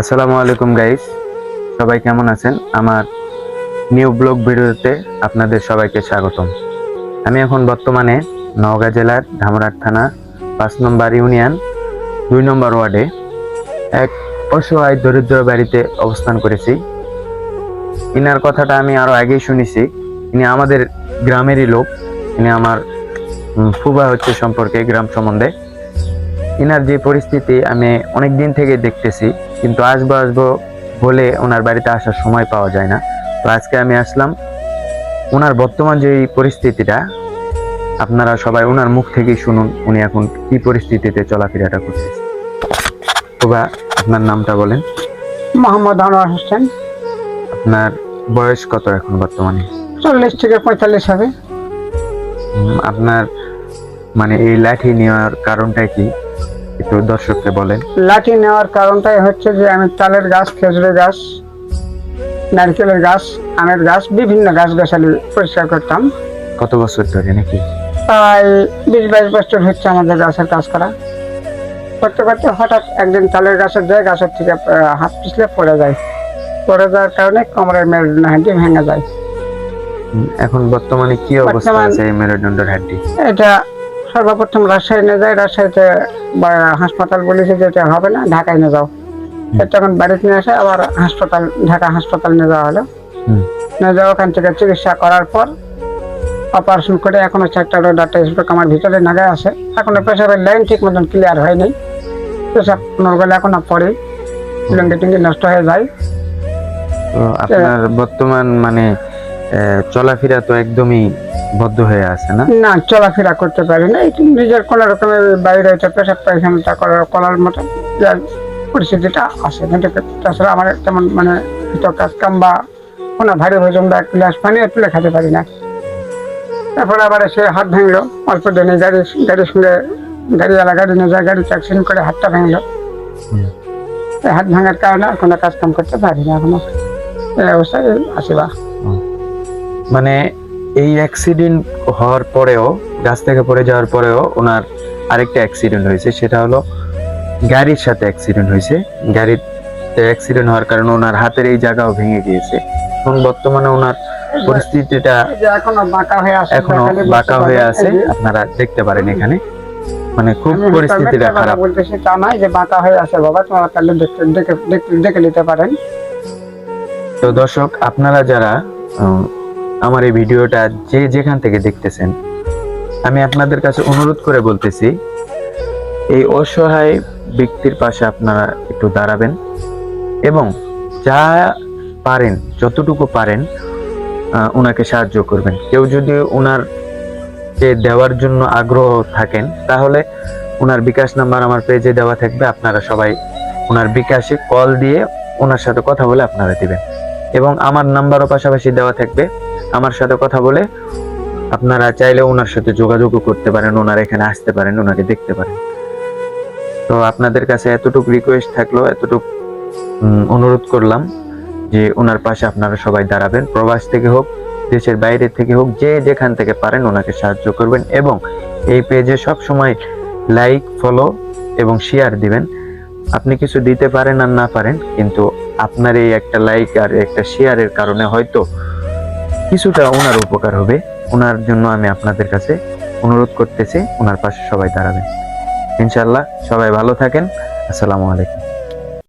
আসসালামু আলাইকুম গাইস সবাই কেমন আছেন? আমার নিউ ব্লগ ভিডিওতে আপনাদের সবাইকে স্বাগতম। আমি এখন বর্তমানে নওগাঁ জেলার ধামরাট থানা, পাঁচ নম্বর ইউনিয়ন, দুই নম্বর ওয়ার্ডে এক অসহায় দরিদ্র বাড়িতে অবস্থান করেছি। ইনার কথাটা আমি আরও আগেই শুনেছি। ইনি আমাদের গ্রামেরই লোক। ইনি আমার ফুবা হচ্ছে সম্পর্কে, গ্রাম সম্বন্ধে। ইনার যে পরিস্থিতি আমি অনেক দিন থেকে দেখতেছি কিন্তু আসব আসব বলে ওনার বাড়িতে আসার সময় পাওয়া যায় না। তো আজকে আমি আসলাম ওনার বর্তমান যে পরিস্থিতিটা আপনারা সবাই ওনার মুখ থেকেই শুনুন উনি এখন কি পরিস্থিতিতে চলাফেরাটা করতেছে। ফুবা আপনার নামটা বলেন। মোহাম্মদ আনোয়ার হোসেন। আপনার বয়স কত এখন বর্তমানে? চল্লিশ থেকে পঁয়তাল্লিশ হবে। আপনার মানে এই লাঠি নেওয়ার কারণটা কি? একটু দর্শককে বলেন। লাঠি নেওয়ার কারণটাই হচ্ছে যে আমি তালের গাছ খেজুরের গাছ নারকেলের গাছ আমের গাছ বিভিন্ন গাছ গাছালি পরিষ্কার করতাম। কত বছর ধরে নাকি? প্রায় বিশ বাইশ বছর হচ্ছে আমাদের গাছের কাজ করা। করতে করতে হঠাৎ একদিন তালের গাছের যায় গাছের থেকে হাত পিছলে পড়ে যায়। পড়ে যাওয়ার কারণে কোমরের মেরুদণ্ড হাড্ডি ভেঙে যায়। এখন বর্তমানে কি অবস্থা আছে এই মেরুদণ্ডের হাড্ডি? এটা সর্বপ্রথম রাজশাহী নিয়ে যায় রাজশাহীতে হাসপাতাল বলেছে যে এটা হবে না ঢাকায় নিয়ে যাও। তখন বাড়িতে নিয়ে আসে আবার হাসপাতাল ঢাকা হাসপাতাল নিয়ে যাওয়া হলো। নিয়ে যাওয়া ওখান থেকে চিকিৎসা করার পর অপারেশন করে এখনও চারটা ডাক্তার স্ট্রোক আমার ভিতরে নাগায় আছে। এখনও পেশাবের লাইন ঠিক মতন ক্লিয়ার হয়নি। পেশাব নর্মাল এখনও পড়ে। লুঙ্গি টুঙ্গি নষ্ট হয়ে যায়। আপনার বর্তমান মানে চলাফেরা তো একদমই বদ্ধ হয়ে আছে না? না চলাফেরা করতে পারি না। একটু নিজের কোনো রকমের বাইরে হয়তো পেশাব পায়খানাটা করার করার মতো পরিস্থিতিটা আছে। কিন্তু তাছাড়া আমার তেমন মানে হয়তো কাজ কাম বা কোনো ভারী ভোজন বা এক গ্লাস পানি তুলে খেতে পারি না। তারপরে আবার এসে হাত ভাঙলো। অল্প দিনে গাড়ি গাড়ির সঙ্গে গাড়িওয়ালা গাড়ি নিয়ে যায় গাড়ি অ্যাক্সিডেন্ট করে হাতটা ভাঙলো। এই হাত ভাঙার কারণে আর কোনো কাজ কাম করতে পারি না এখনও। এই অবস্থায় আছি বা। মানে এই অ্যাক্সিডেন্ট হওয়ার পরেও গাছ থেকে পড়ে যাওয়ার পরেও ওনার আরেকটা অ্যাক্সিডেন্ট হয়েছে সেটা হলো গাড়ির সাথে অ্যাক্সিডেন্ট হয়েছে। গাড়িতে অ্যাক্সিডেন্ট হওয়ার কারণে ওনার হাতের এই জায়গাও ভেঙে গিয়েছে। এখন বর্তমানে ওনার পরিস্থিতিটা এখনও বাঁকা হয়ে আছে আপনারা দেখতে পারেন এখানে। মানে খুব পরিস্থিতিটা খারাপ। বলতেছি তা নয় যে বাঁকা হয়ে আছে বাবা তোমার তাহলে দেখতে দেখে নিতে পারেন। তো দর্শক আপনারা যারা আমার এই ভিডিওটা যে যেখান থেকে দেখতেছেন, আমি আপনাদের কাছে অনুরোধ করে বলতেছি, এই অসহায় ব্যক্তির পাশে আপনারা একটু দাঁড়াবেন এবং যা পারেন, যতটুকু পারেন ওনাকে সাহায্য করবেন। কেউ যদি ওনার যে দেওয়ার জন্য আগ্রহ থাকেন, তাহলে ওনার বিকাশ নাম্বার আমার পেজে দেওয়া থাকবে। আপনারা সবাই ওনার বিকাশে কল দিয়ে ওনার সাথে কথা বলে আপনারা দিবেন। এবং আমার নাম্বারও পাশাপাশি দেওয়া থাকবে। আমার সাথে কথা বলে আপনারা চাইলে ওনার সাথে যোগাযোগও করতে পারেন, ওনার এখানে আসতে পারেন, ওনাকে দেখতে পারেন। তো আপনাদের কাছে এতটুকু রিকোয়েস্ট থাকল, এতটুকু অনুরোধ করলাম যে ওনার পাশে আপনারা সবাই দাঁড়াবেন, প্রবাস থেকে হোক, দেশের বাইরে থেকে হোক, যে যেখান থেকে পারেন ওনাকে সাহায্য করবেন এবং এই পেজে সব সময় লাইক ফলো এবং শেয়ার দিবেন। আপনি কিছু দিতে পারেন আর না পারেন, কিন্তু আপনার এই একটা লাইক আর একটা শেয়ারের কারণে হয়তো কিছুটা ওনার উপকার হবে। ওনার জন্য আমি আপনাদের কাছে অনুরোধ করতেছি, ওনার পাশে সবাই দাঁড়াবেন। ইনশাল্লাহ সবাই ভালো থাকেন। আসসালামু আলাইকুম।